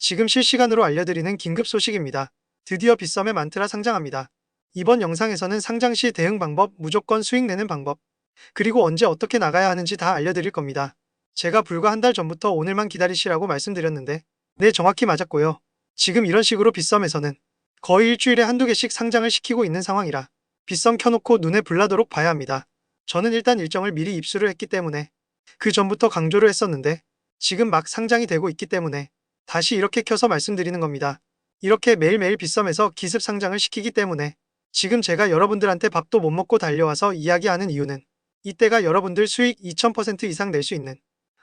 지금 실시간으로 알려드리는 긴급 소식입니다. 드디어 빗썸의 만트라 상장합니다. 이번 영상에서는 상장 시 대응 방법, 무조건 수익 내는 방법, 그리고 언제 어떻게 나가야 하는지 다 알려드릴 겁니다. 제가 불과 한 달 전부터 오늘만 기다리시라고 말씀드렸는데, 네, 정확히 맞았고요. 지금 이런 식으로 빗썸에서는 거의 일주일에 한두 개씩 상장을 시키고 있는 상황이라 빗썸 켜놓고 눈에 불나도록 봐야 합니다. 저는 일단 일정을 미리 입수를 했기 때문에 그 전부터 강조를 했었는데 지금 막 상장이 되고 있기 때문에 다시 이렇게 켜서 말씀드리는 겁니다. 이렇게 매일매일 빗썸에서 기습 상장을 시키기 때문에 지금 제가 여러분들한테 밥도 못 먹고 달려와서 이야기하는 이유는 이때가 여러분들 수익 2000% 이상 낼 수 있는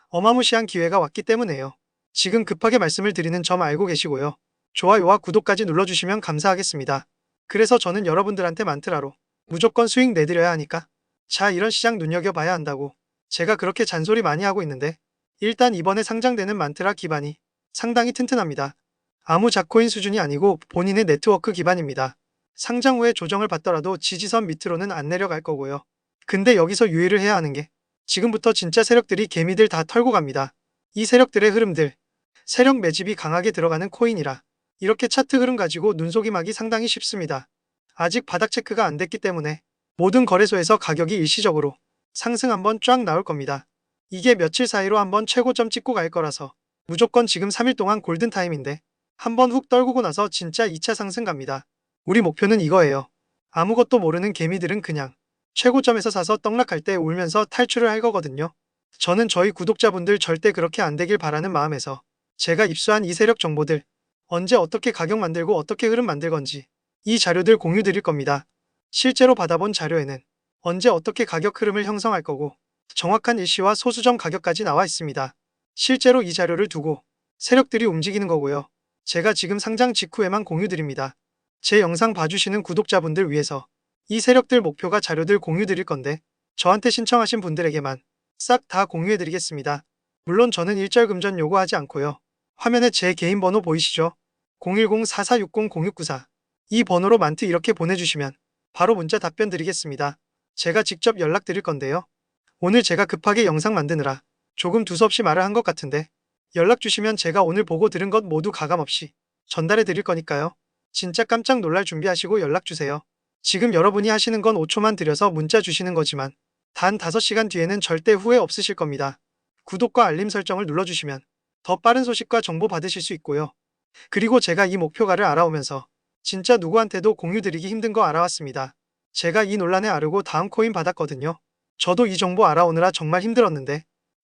어마무시한 기회가 왔기 때문에요. 지금 급하게 말씀을 드리는 점 알고 계시고요. 좋아요와 구독까지 눌러주시면 감사하겠습니다. 그래서 저는 여러분들한테 만트라로 무조건 수익 내드려야 하니까 자 이런 시장 눈여겨봐야 한다고 제가 그렇게 잔소리 많이 하고 있는데 일단 이번에 상장되는 만트라 기반이 상당히 튼튼합니다. 아무 자코인 수준이 아니고 본인의 네트워크 기반입니다. 상장 후에 조정을 받더라도 지지선 밑으로는 안 내려갈 거고요. 근데 여기서 유의를 해야 하는 게 지금부터 진짜 세력들이 개미들 다 털고 갑니다. 이 세력들의 흐름들, 세력 매집이 강하게 들어가는 코인이라 이렇게 차트 흐름 가지고 눈속임하기 상당히 쉽습니다. 아직 바닥 체크가 안 됐기 때문에 모든 거래소에서 가격이 일시적으로 상승 한번 쫙 나올 겁니다. 이게 며칠 사이로 한번 최고점 찍고 갈 거라서 무조건 지금 3일 동안 골든타임인데 한번 훅 떨구고 나서 진짜 2차 상승 갑니다. 우리 목표는 이거예요. 아무것도 모르는 개미들은 그냥 최고점에서 사서 떡락할 때 울면서 탈출을 할 거거든요. 저는 저희 구독자분들 절대 그렇게 안 되길 바라는 마음에서 제가 입수한 이 세력 정보들 언제 어떻게 가격 만들고 어떻게 흐름 만들 건지 이 자료들 공유 드릴 겁니다. 실제로 받아본 자료에는 언제 어떻게 가격 흐름을 형성할 거고 정확한 일시와 소수점 가격까지 나와 있습니다. 실제로 이 자료를 두고 세력들이 움직이는 거고요. 제가 지금 상장 직후에만 공유 드립니다. 제 영상 봐주시는 구독자분들 위해서 이 세력들 목표가 자료들 공유 드릴 건데 저한테 신청하신 분들에게만 싹 다 공유해 드리겠습니다. 물론 저는 일절 금전 요구하지 않고요. 화면에 제 개인 번호 보이시죠? 010-4460-0694. 이 번호로 만트 이렇게 보내주시면 바로 문자 답변 드리겠습니다. 제가 직접 연락 드릴 건데요. 오늘 제가 급하게 영상 만드느라 조금 두서없이 말을 한 것 같은데 연락 주시면 제가 오늘 보고 들은 것 모두 가감없이 전달해 드릴 거니까요. 진짜 깜짝 놀랄 준비하시고 연락 주세요. 지금 여러분이 하시는 건 5초만 들여서 문자 주시는 거지만 단 5시간 뒤에는 절대 후회 없으실 겁니다. 구독과 알림 설정을 눌러주시면 더 빠른 소식과 정보 받으실 수 있고요. 그리고 제가 이 목표가를 알아오면서 진짜 누구한테도 공유드리기 힘든 거 알아왔습니다. 제가 이 논란에 아르고 다음 코인 받았거든요. 저도 이 정보 알아오느라 정말 힘들었는데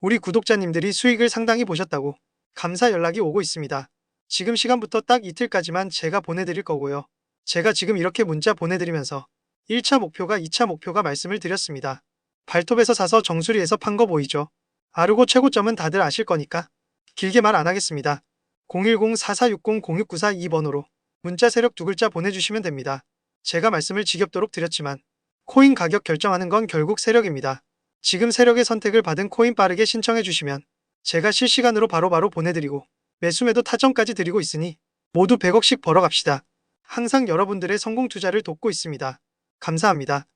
우리 구독자님들이 수익을 상당히 보셨다고 감사 연락이 오고 있습니다. 지금 시간부터 딱 이틀까지만 제가 보내드릴 거고요. 제가 지금 이렇게 문자 보내드리면서 1차 목표가 2차 목표가 말씀을 드렸습니다. 발톱에서 사서 정수리에서 판 거 보이죠? 아르고 최고점은 다들 아실 거니까 길게 말 안 하겠습니다. 010-4460-0694이 번호로 문자 세력 두 글자 보내주시면 됩니다. 제가 말씀을 지겹도록 드렸지만 코인 가격 결정하는 건 결국 세력입니다. 지금 세력의 선택을 받은 코인 빠르게 신청해 주시면 제가 실시간으로 바로 바로 보내드리고 매수매도 타점까지 드리고 있으니 모두 100억씩 벌어갑시다. 항상 여러분들의 성공 투자를 돕고 있습니다. 감사합니다.